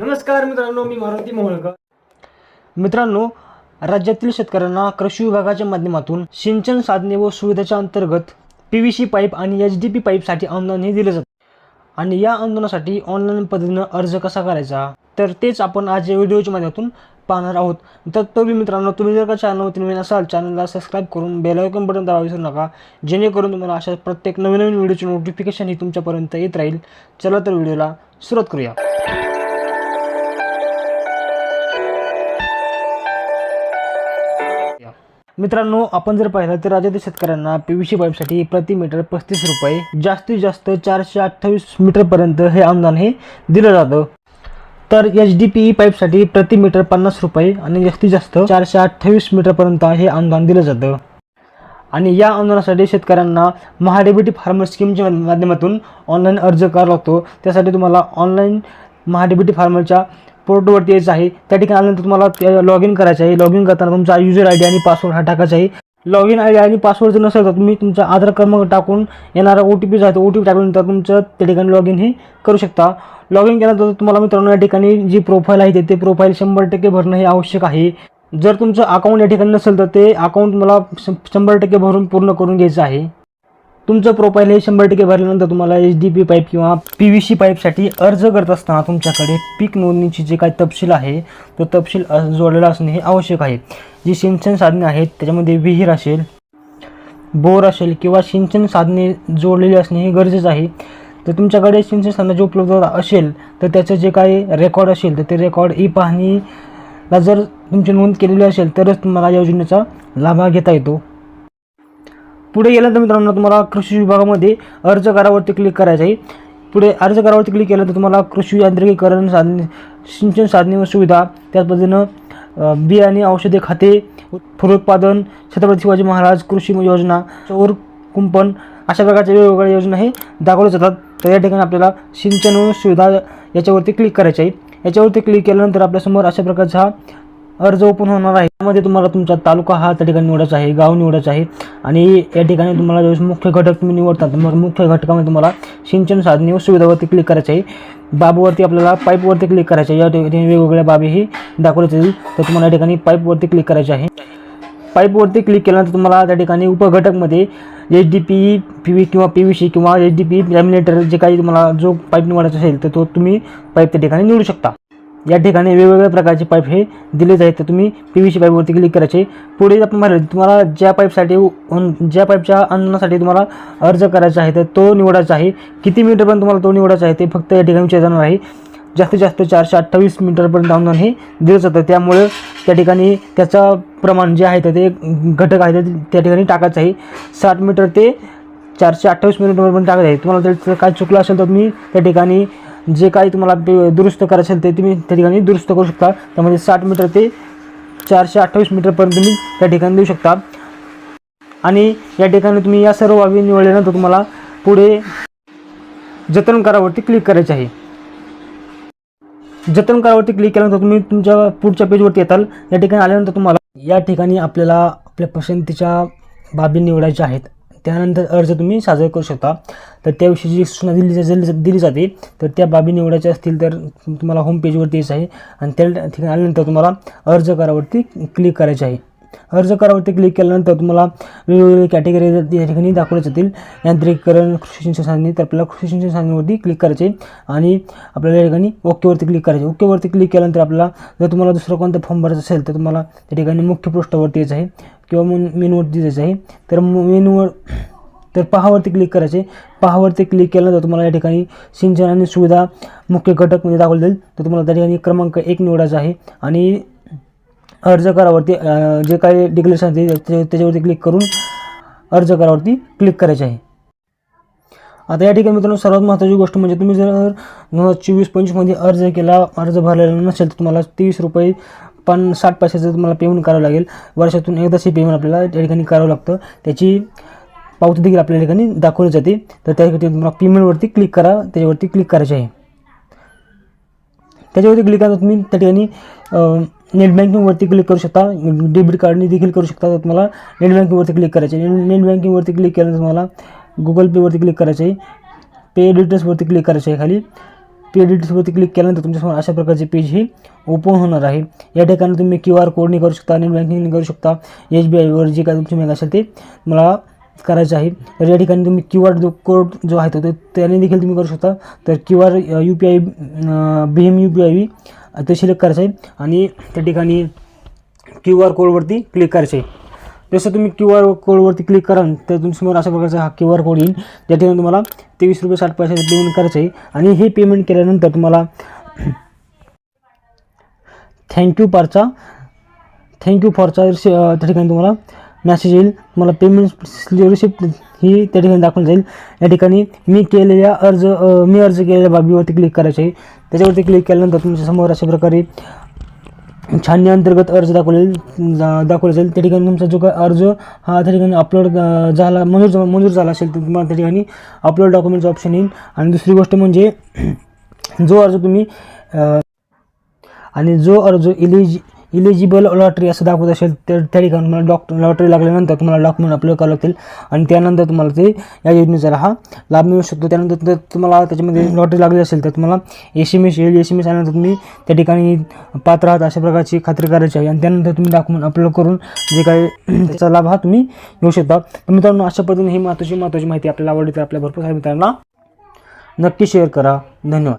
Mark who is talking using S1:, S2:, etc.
S1: नमस्कार मित्रांनो मी मारुती मोहोळकर.
S2: मित्रांनो राज्यातील शेतकऱ्यांना कृषी विभागाच्या माध्यमातून सिंचन साधने व सुविधेच्या अंतर्गत पी व्ही सी पाईप आणि एच डी पी पाईपसाठी अनुदान हे दिलं जातं. आणि या अनुदानासाठी ऑनलाईन पद्धतीनं अर्ज कसा करायचा? तर तेच आपण आज या व्हिडिओच्या माध्यमातून पाहणार आहोत. तत्पूर्वी मित्रांनो तुम्ही जर का चॅनलवरती नवीन असाल चॅनलला सबस्क्राईब करून बेलायकन बटन दाबा विसरू नका. जेणेकरून तुम्हाला अशा प्रत्येक नवीन नवीन व्हिडिओची नोटिफिकेशन ही तुमच्यापर्यंत येत राहील. चला तर व्हिडिओला सुरुवात करूया. मित्रांनो आपण जर पाहिलं तर राज्यातील शेतकऱ्यांना पी व्ही सी पाईपसाठी प्रति मीटर पस्तीस रुपये जास्तीत जास्त चारशे अठ्ठावीस मीटरपर्यंत हे अनुदान हे दिलं जातं. तर एच डी पी ई पाईपसाठी प्रति मीटर पन्नास रुपये आणि जास्तीत जास्त चारशे अठ्ठावीस मीटरपर्यंत हे अनुदान दिलं जातं. आणि या अनुदानासाठी शेतकऱ्यांना महाडेबिटी फार्मर स्कीमच्या माध्यमातून ऑनलाईन अर्ज करावा लागतो. त्यासाठी तुम्हाला ऑनलाईन महाडेबिटी फार्मरच्या पोर्टवरती यायचं आहे. त्या ठिकाणी आल्यानंतर तुम्हाला लॉग इन करायचं आहे. लॉग इन करताना तुमचा युजर आय डी आणि पासवर्ड हा टाकायचा आहे. लॉग इन आय डी आणि पासवर्ड जर नसेल तर तुम्ही तुमचा आधार क्रमांक टाकून येणारा ओ टी पी जो आहे तो ओ टी पी टाकल्यानंतर तुमचं त्या ठिकाणी लॉग इन हे करू शकता. लॉग इन केल्यानंतर तुम्हाला मित्रांनो या ठिकाणी जी प्रोफाईल आहे ते- ते प्रोफाईल शंभर टक्के भरणं हे आवश्यक आहे. जर तुमचं अकाउंट या ठिकाणी नसेल तर ते अकाउंट तुम्हाला शं- शंभर टक्के भरून पूर्ण करून घ्यायचं आहे. तुमचं प्रोफाईल हे शंभर टक्के भरल्यानंतर तुम्हाला एच डी पी पाईप किंवा पी व्ही सी पाईपसाठी अर्ज करत असताना तुमच्याकडे पीक नोंदणीची जे काही तपशील आहे तो तपशील जोडलेला असणे हे आवश्यक आहे. जी सिंचन साधने आहेत त्याच्यामध्ये विहीर असेल बोर असेल किंवा सिंचन साधने जोडलेली असणे हे गरजेचं आहे. तर तुमच्याकडे सिंचन साधने जे उपलब्ध असेल तर त्याचं जे काही रेकॉर्ड असेल तर ते रेकॉर्ड ई पाहणीला जर तुमची नोंद केलेली असेल तरच तुम्हाला या योजनेचा लाभ घेता येतो. पुढे गेल्यानंतर मित्रांनो तुम्हाला कृषी विभागामध्ये अर्ज करावरती क्लिक करायचं आहे पुढे अर्ज करावरती क्लिक केल्यानंतर तुम्हाला कृषी यांत्रिकीकरण साधने सिंचन साधने व सुविधा त्याच पद्धतीनं बियाणे औषधे खाते फलोत्पादन छत्रपती शिवाजी महाराज कृषी योजना सौर कुंपण अशा प्रकारच्या वेगवेगळ्या योजना हे दाखवल्या जातात. तर या ठिकाणी आपल्याला सिंचन व सुविधा याच्यावरती क्लिक करायचे आहे याच्यावरती क्लिक केल्यानंतर आपल्यासमोर अशा प्रकारचा हा अर्ज ओपन होणार आहे. त्यामध्ये तुम्हाला तुमचा तालुका हा त्या ठिकाणी निवडायचा आहे गाव निवडायचं आहे आणि या ठिकाणी तुम्हाला ज्यावेळेस मुख्य घटक तुम्ही निवडता तर मग मुख्य घटकामध्ये तुम्हाला सिंचन साधने व सुविधावरती क्लिक करायचं आहे. बाबवरती आपल्याला पाईपवरती क्लिक करायचं आहे. या ठिकाणी वेगवेगळ्या बाबी ही दाखवल्या जाईल तर तुम्हाला या ठिकाणी पाईपवरती क्लिक करायचे आहे. पाईपवरती क्लिक केल्यानंतर तुम्हाला त्या ठिकाणी उपघटकमध्ये H D P P V किंवा पी व्ही सी किंवा एच डी पी लॅमिनेटर जे काही तुम्हाला जो पाईप निवडायचा असेल तर तो तुम्ही पाईप त्या ठिकाणी निवडू शकता. या ठिकाणी वेगवेगळ्या प्रकारचे पाईप हे दिलेच आहेत तर तुम्ही पी व्ही सी पाईपवरती क्लिक करायचे. पुढे आपण म्हणाले तुम्हाला ज्या पाईपसाठी ज्या पाईपच्या अन्नासाठी तुम्हाला अर्ज करायचा आहे तर तो निवडायचा आहे. किती मीटरपर्यंत तुम्हाला तो निवडायचा आहे ते फक्त या ठिकाणी विचार जाणार आहे. जास्तीत जास्त चारशे अठ्ठावीस मीटरपर्यंत अनुदान हे दिलं जातं. त्यामुळे त्या ठिकाणी त्याचं प्रमाण जे आहे तर ते घटक आहे ते त्या ठिकाणी टाकायचं आहे. साठ मीटर ते चारशे अठ्ठावीस मिनिटपर्यंत टाकायचं आहे. तुम्हाला जर काय चुकलं असेल तर तुम्ही त्या ठिकाणी जे काही तुम्हाला दुरुस्त करायचे असेल ते तुम्ही त्या ठिकाणी दुरुस्त करू शकता. त्यामध्ये साठ मीटर ते चारशे अठ्ठावीस मीटरपर्यंत तुम्ही त्या ठिकाणी देऊ शकता. आणि या ठिकाणी तुम्ही या सर्व बाबी निवडल्यानंतर तुम्हाला पुढे जतन करावरती क्लिक करायचे आहे. जतन करावरती क्लिक केल्यानंतर तुम्ही तुमच्या पुढच्या पेजवरती येताल. या ठिकाणी आल्यानंतर तुम्हाला या ठिकाणी आपल्याला आपल्या पसंतीच्या बाबी निवडायच्या आहेत. त्यानंतर अर्ज तुम्ही साजरा करू शकता. तर त्याविषयी जी सूचना दिली दिली दिली जाते तर त्या बाबी निवडायच्या असतील तर तुम्हाला होम पेजवरती यायचं आहे. आणि त्या ठिकाणी आल्यानंतर तुम्हाला अर्ज करावरती क्लिक करायचे आहे. अर्ज करावरती क्लिक केल्यानंतर तुम्हाला वेगवेगळ्या कॅटेगरी या ठिकाणी दाखवल्या जातील. यांत्रिकीकरण कृषी सिंचन साधने तर आपल्याला कृषी सिंचन साधनेवरती क्लिक करायचे आणि आपल्याला या ठिकाणी ओकेवरती क्लिक करायचे. ओकेवरती क्लिक केल्यानंतर आपल्याला जर तुम्हाला दुसरा कोणता फॉर्म भरायचं असेल तर तुम्हाला त्या ठिकाणी मुख्य पृष्ठावरती यायचं आहे किंवा मेनूवरती जायचं आहे. तर मेनूवर तर पहावरती क्लिक करायचे. पहावरती क्लिक केल्यानंतर तुम्हाला या ठिकाणी सिंचन आणि सुविधा मुख्य घटक म्हणजे दाखवले जाईल. तर तुम्हाला त्या ठिकाणी क्रमांक एक निवडायचा आहे आणि अर्ज करावरती जे काही डिक्लेरेशन आहे ते- त्याच्यावरती क्लिक करून अर्ज करावरती क्लिक करायचे आहे. आता या ठिकाणी मित्रांनो सर्वात महत्त्वाची गोष्ट म्हणजे तुम्ही जर दोन हजार चोवीस पंचवीसमध्ये अर्ज केला अर्ज भरलेला नसेल तर तुम्हाला तीस रुपये पण साठ पैशाचं तुम्हाला पेमेंट करावं लागेल. वर्षातून एकदाच हे पेमेंट आपल्याला त्या ठिकाणी करावं लागतं. त्याची पावती देखील आपल्या ठिकाणी दाखवली जाते. तर त्यासाठी तुम्हाला पेमेंटवरती क्लिक करा त्याच्यावरती क्लिक करायचे आहे. त्याच्यावरती क्लिक करा तुम्ही त्या ठिकाणी नेट बँकिंगवरती क्लिक करू शकता. डेबिट कार्डने देखील करू शकता तर तुम्हाला नेट बँकिंगवरती क्लिक करायचे. आहे नेट बँकिंगवरती क्लिक केल्यानंतर तुम्हाला गुगल पेवरती क्लिक करायचे. आहे पे डिटेल्सवरती क्लिक करायचे आहे खाली. पे डिटेल्सवरती क्लिक केल्यानंतर तुमच्यासमोर अशा प्रकारचे पेज हे ओपन होणार आहे. या ठिकाणी तुम्ही क्यू आर कोडने करू शकता नेट बँकिंगने करू शकता. एच बी आयवर जे काय तुमची बँक असेल ते मला करायचं आहे. तर या ठिकाणी तुम्ही क्यू आर जो कोड जो आहे तो तो त्याने देखील तुम्ही करू शकता. तर Q R U P I B M U P I V ते सिलेक्ट करायचं आहे आणि त्या ठिकाणी क्यू आर कोडवरती क्लिक करायचं आहे जसं तुम्ही क्यू आर कोडवरती क्लिक कराल तर तुमच्यासमोर अशा प्रकारचा हा क्यू आर कोड येईल. त्या ठिकाणी तुम्हाला तेवीस रुपये साठ पैसे पेमेंट करायचं आहे आणि हे पेमेंट केल्यानंतर तुम्हाला थँक्यू पारचा थँक्यू फॉरचा त्या ठिकाणी तुम्हाला मॅसेज येईल. तुम्हाला पेमेंट रिसिप्ट ही त्या ठिकाणी दाखवून जाईल या ठिकाणी मी केलेल्या अर्ज मी अर्ज केलेल्या बाबीवरती क्लिक करायचे आहे. त्याच्यावरती क्लिक केल्यानंतर तुमच्यासमोर अशा प्रकारे छाननी अंतर्गत अर्ज दाखवले दाखवला जाईल. त्या ठिकाणी तुमचा जो काय अर्ज हा त्या ठिकाणी अपलोड झाला मंजूर मंजूर झाला असेल तर तुम्हाला त्या ठिकाणी अपलोड डॉक्युमेंटचं ऑप्शन येईल. आणि दुसरी गोष्ट म्हणजे जो अर्ज तुम्ही आणि जो अर्ज इलिजि इलिजिबल लॉटरी असं दाखवत असेल तर त्या ठिकाणी तुम्हाला डॉक लॉटरी लागल्यानंतर तुम्हाला डॉक्युमेंट अपलोड करावं लागतील. आणि त्यानंतर तुम्हाला ते या योजनेचा हा लाभ मिळू शकतो. त्यानंतर तुम्हाला त्याच्यामध्ये लॉटरी लागली असेल तर तुम्हाला एस एम एस येईल एस एम एस आल्यानंतर तुम्ही त्या ठिकाणी पात्र आहात अशा प्रकारची खात्री करायची आहे. आणि त्यानंतर तुम्ही डॉक्युमेंट अपलोड करून जे काही त्याचा लाभ हा तुम्ही घेऊ शकता. तर मित्रांनो अशा पद्धतीने ही महत्त्वाची महत्त्वाची माहिती आपल्याला आवडली तर आपल्या भरपूर साऱ्या मित्रांना नक्की शेअर करा. धन्यवाद.